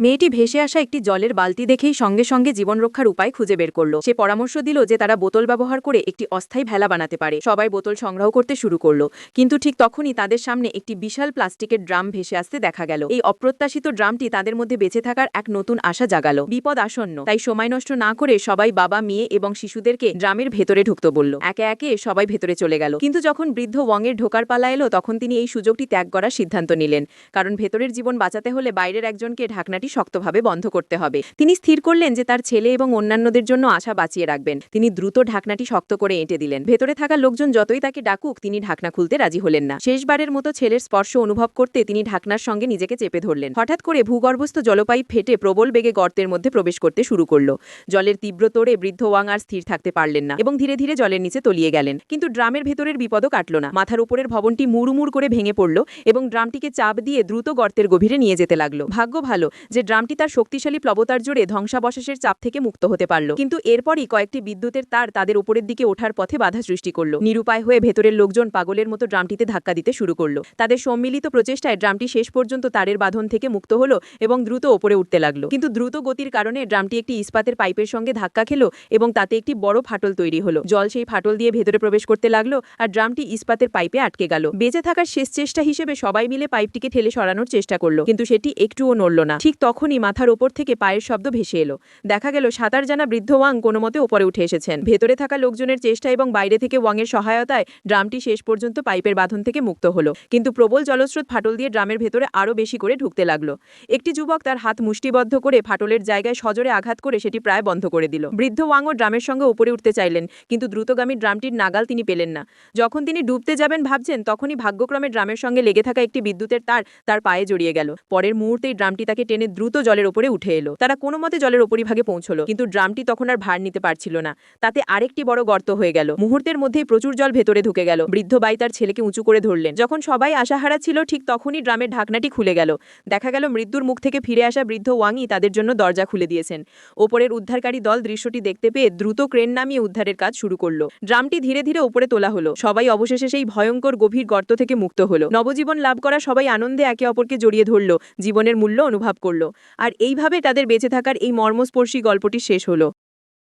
মেয়েটি ভেসে আসা একটি জলের বালতি দেখেই সঙ্গে সঙ্গে জীবন রক্ষার উপায় খুঁজে বের করল। সে পরামর্শ দিল যে তারা বোতল ব্যবহার করে একটি অস্থায়ী ভেলা বানাতে পারে। সবাই বোতল সংগ্রহ করতে শুরু করল। কিন্তু ঠিক তখনই তাদের সামনে একটি বিশাল প্লাস্টিকের ড্রাম ভেসে আসতে দেখা গেল। এই অপ্রত্যাশিত ড্রামটি তাদের মধ্যে বেঁচে থাকার এক নতুন আশা জাগালো। বিপদ আসন্ন। তাই সময় নষ্ট না করে সবাই বাবা, মেয়ে এবং শিশুদেরকে ড্রামের ভেতরে ঢুকতে বলল। একে একে সবাই ভেতরে চলে গেল। কিন্তু যখন বৃদ্ধ ওয়াংয়ের ঢোকার পালা এলো, তখন তিনি এই সুযোগটি ত্যাগ করার সিদ্ধান্ত নিলেন। কারণ ভেতরের জীবন বাঁচাতে হলে বাইরের একজনকে ঢাকনাটি শক্তভাবে বন্ধ করতে হবে। তিনি স্থির করলেন যে তার ছেলে এবং অন্যান্যদের জন্য আশা বাঁচিয়ে রাখবেন। তিনি দ্রুত ঢাকনাটি শক্ত করে এঁটে দিলেন। ভেতরে থাকা লোকজন যতই তাকে ডাকুক, তিনি ঢাকনা খুলতে রাজি হলেন না। শেষবারের মতো ছেলের স্পর্শ অনুভব করতে তিনি ঢাকনার সঙ্গে নিজেকে চেপে ধরলেন। হঠাৎ করে ভূগর্ভস্থ জলপাইপ ফেটে প্রবল বেগে গর্তের মধ্যে প্রবেশ করতে শুরু করল। জলের তীব্র তোড়ে বৃদ্ধ ওয়াং আর স্থির থাকতে পারলেন না এবং ধীরে ধীরে জলের নিচে তলিয়ে গেলেন। কিন্তু ড্রামের ভেতরের বিপদও কাটল না। মাথার উপরের ভবনটি মুড়ুমুড় করে ভেঙে পড়ল এবং ড্রামটিকে চাপ দিয়ে দ্রুত গর্তের গভীরে নিয়ে যেতে লাগল। ভাগ্য ভালো যে ড্রামটি তার শক্তিশালী প্লবতার জোরে ধ্বংসাবশেষের চাপ থেকে মুক্ত হতে পারল। কিন্তু এরপরই কয়েকটি বিদ্যুতের তার তাদের উপরের দিকে ওঠার পথে বাধা সৃষ্টি করল। নিরুপায় হয়ে ভেতরের লোকজন পাগলের মতো ড্রামটিতে ধাক্কা দিতে শুরু করল। তাদের সম্মিলিত প্রচেষ্টায় ড্রামটি শেষ পর্যন্ত তারের বাঁধন থেকে মুক্ত হলো এবং দ্রুত ওপরে উঠতে লাগল। কিন্তু দ্রুত গতির কারণে ড্রামটি একটি ইস্পাতের পাইপের সঙ্গে ধাক্কা খেলো এবং তাতে একটি বড় ফাটল তৈরি হলো। জল সেই ফাটল দিয়ে ভেতরে প্রবেশ করতে লাগল আর ড্রামটি ইস্পাতের পাইপে আটকে গেল। বেঁচে থাকার শেষ চেষ্টা হিসেবে সবাই মিলে পাইপটিকে ঠেলে সরানোর চেষ্টা করল, কিন্তু সেটি একটুও নড়ল না। ঠিক তখনই মাথার ওপর থেকে পায়ের শব্দ ভেসে এলো। দেখা গেল সাঁতার জানা বৃদ্ধ ওয়াং কোনো মতে ওপরে উঠে এসেছেন। ভেতরে থাকা লোকজনের চেষ্টা এবং বাইরে থেকে ওয়াংয়ের সহায়তায় ড্রামটি শেষ পর্যন্ত পাইপের বাঁধন থেকে মুক্ত হলো। কিন্তু প্রবল জলস্রোত ফাটল দিয়ে ড্রামের ভেতরে আরও বেশি করে ঢুকতে লাগল। একটি যুবক তার হাত মুষ্টিবদ্ধ করে ফাটলের জায়গায় সজোরে আঘাত করে সেটি প্রায় বন্ধ করে দিল। বৃদ্ধ ওয়াংও ড্রামের সঙ্গে উপরে উঠতে চাইলেন, কিন্তু দ্রুতগামী ড্রামটির নাগাল তিনি পেলেন না। যখন তিনি ডুবতে যাবেন ভাবছেন, তখনই ভাগ্যক্রমে ড্রামের সঙ্গে লেগে থাকা একটি বিদ্যুতের তার তার পায়ে জড়িয়ে গেল। পরের মুহূর্তেই ড্রামটি তাকে টেনে দ্রুত জলের ওপরে উঠে এলো। তারা কোনো মতে জলের ওপরিভাগে পৌঁছলো, কিন্তু ড্রামটি তখন আর ভার নিতে পারছিল না। তাতে আরেকটি বড় গর্ত হয়ে গেল। মুহূর্তের মধ্যেই প্রচুর জল ভেতরে ঢুকে গেল। বৃদ্ধ বাই তার ছেলেকে উঁচু করে ধরলেন। যখন সবাই আশাহারা ছিল, ঠিক তখনই ড্রামের ঢাকনাটি খুলে গেল। দেখা গেল মৃত্যুর মুখ থেকে ফিরে আসা বৃদ্ধ ওয়াংই তাদের জন্য দরজা খুলে দিয়েছেন। ওপরের উদ্ধারকারী দল দৃশ্যটি দেখতে পেয়ে দ্রুত ক্রেন নামিয়ে উদ্ধারের কাজ শুরু করল। ড্রামটি ধীরে ধীরে উপরে তোলা হলো। সবাই অবশেষে সেই ভয়ঙ্কর গভীর গর্ত থেকে মুক্ত হলো। নবজীবন লাভ করা সবাই আনন্দে একে অপরকে জড়িয়ে ধরল। জীবনের মূল্য অনুভব করল। আর এইভাবে তাদের বেঁচে থাকার এই মর্মস্পর্শী গল্পটি শেষ হলো।